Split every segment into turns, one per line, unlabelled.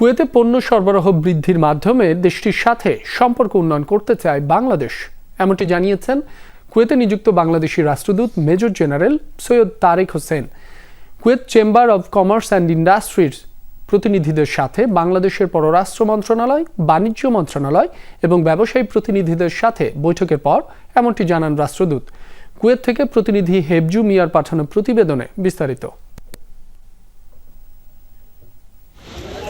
কুয়েতে পণ্য সরবরাহ বৃদ্ধির মাধ্যমে দেশটির সাথে সম্পর্ক উন্নয়ন করতে চায় বাংলাদেশ। এমনটি জানিয়েছেন কুয়েতে নিযুক্ত বাংলাদেশি রাষ্ট্রদূত major general Syed Tareq Hossain. Kuwait chamber of commerce and ইন্ডাস্ট্রির প্রতিনিধিদের সাথে বাংলাদেশের পররাষ্ট্র মন্ত্রণালয়, বাণিজ্য মন্ত্রণালয় এবং ব্যবসায়ী প্রতিনিধিদের সাথে বৈঠকের পর এমনটি জানান রাষ্ট্রদূত। কুয়েত থেকে প্রতিনিধি হেবজু মিয়ার পাঠানো প্রতিবেদনে বিস্তারিত।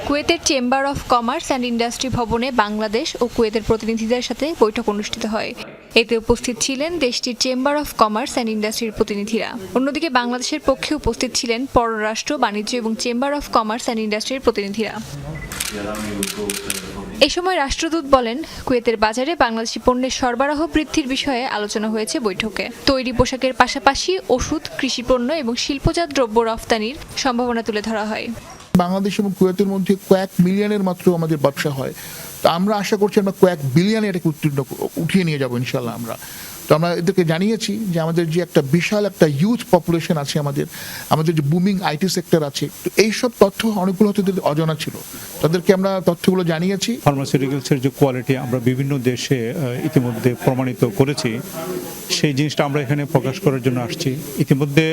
কুয়েতের chamber of commerce and industry ভবনে বাংলাদেশ ও কুয়েতের প্রতিনিধিদের সাথে বৈঠক অনুষ্ঠিত হয়। এতে উপস্থিত ছিলেন দেশটির চেম্বার অফ কমার্স অ্যান্ড ইন্ডাস্ট্রির প্রতিনিধিরা। অন্যদিকে বাংলাদেশের পক্ষে উপস্থিত ছিলেন পররাষ্ট্র, বাণিজ্য এবং চেম্বার অফ কমার্স অ্যান্ড ইন্ডাস্ট্রির প্রতিনিধিরা। এ সময় রাষ্ট্রদূত বলেন, কুয়েতের বাজারে বাংলাদেশি পণ্যের সরবরাহ বৃদ্ধির বিষয়ে আলোচনা হয়েছে বৈঠকে। তৈরি পোশাকের পাশাপাশি ওষুধ, কৃষিপণ্য এবং শিল্পজাত দ্রব্য রফতানির সম্ভাবনা তুলে ধরা হয়।
বাংলাদেশ এবং কুয়েতের মধ্যে কয়েক মিলিয়নের মাত্র আমাদের ব্যবসা হয়। তো আমরা আশা করছি আমরা কয়েক বিলিয়নে এটাকে উত্তীর্ণ উঠিয়ে নিয়ে যাব ইনশাল্লাহ আমরা। তো আমরা এদেরকে জানিয়েছি যে আমাদের যে একটা বিশাল একটা ইউথ পপুলেশন আছে আমাদের আমাদের যে বুমিং আইটি সেক্টর আছে, তো এইসব তথ্য অনেকগুলো এদের অজানা ছিল। তাদেরকে আমরা তথ্যগুলো জানিয়েছি।
ফার্মাসিউটিক্যালসের যে কোয়ালিটি আমরা বিভিন্ন দেশে ইতিমধ্যে প্রমাণিত করেছি। সেই জিনিসটা আমরা এখানে প্রকাশ করার জন্য আসছি। ইতিমধ্যে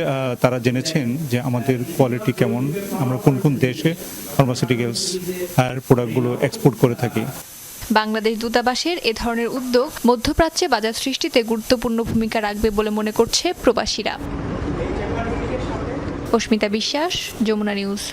তারা জেনেছেন যে আমাদের কোয়ালিটি কেমন। আমরা কোন কোন দেশে ফার্মাসিউটিক্যালস আর প্রোডাক্টগুলো এক্সপোর্ট করে থাকি।
বাংলাদেশ দূতাবাসের এ ধরনের উদ্যোগ মধ্যপ্রাচ্যে বাজার সৃষ্টিতে গুরুত্বপূর্ণ ভূমিকা রাখবে বলে মনে করছে প্রবাসীরা। অস্মিতা বিশ্বাস, যমুনা নিউজ।